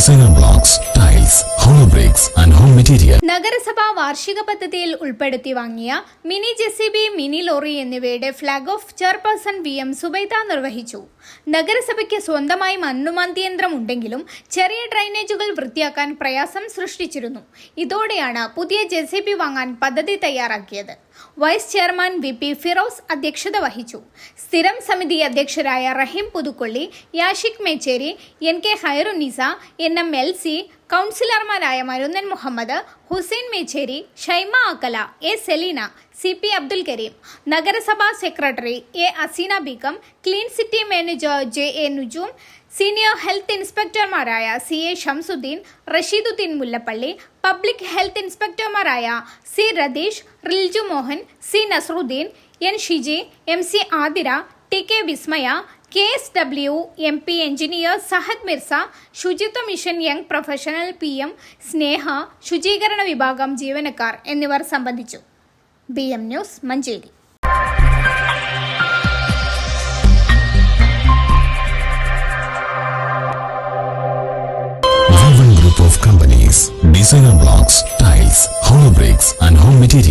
Designer blocks tiles hollow bricks and home material നഗരസഭാ വാർഷിക പദ്ധതിയിൽ ഉൾപ്പെടുത്തി വാങ്ങിയ മിനി ജെസിബി മിനി ലോറി എന്നിവയുടെ flag off chairperson V M Zubaitha നിർവഹിച്ചു. നഗരസഭയ്ക്ക് സ്വന്തമായി മണ്ണുമാന്തി യന്ത്രം ഉണ്ടെങ്കിലും ചെറിയ ഡ്രൈനേജുകൾ വൃത്തിയാക്കാൻ പ്രയാസം സൃഷ്ടിച്ചിരുന്നു. ഇതോടെയാണ് പുതിയ ജെസിബി വാങ്ങാൻ പദ്ധതി തയ്യാറാക്കിയത്. Vice chairman V P Firoz അധ്യക്ഷത വഹിച്ചു. സ്ഥിരം സമിതി അധ്യക്ഷരായ Rahim Puthukkolli Yashik Mecheri N K Hairunisa N M L C കൗൺസിലർമാരായ Marunnan Muhammad Hussain Mecheri Shaima Akkala A Selina C P Abdul Karim നഗരസഭാ secretary A Aseena Begum clean city manager J A Nujoom senior health ഇൻസ്പെക്ടർമാരായ C A Shamsuddin Rasheeduddin Mullappally public health ഇൻസ്പെക്ടർമാരായ C Ratheesh Rilju Mohan C Nasaruddin N Shiji M C Athira T K Vismaya K S W M P engineer Sahad Mirza ശുചിത്വ mission young professional P M Sneha ശുചീകരണ വിഭാഗം ജീവനക്കാർ എന്നിവർ സംബന്ധിച്ചു. B M news Manjeri. Companies, Designer Blocks, Tiles, Hollow Bricks and Home Material.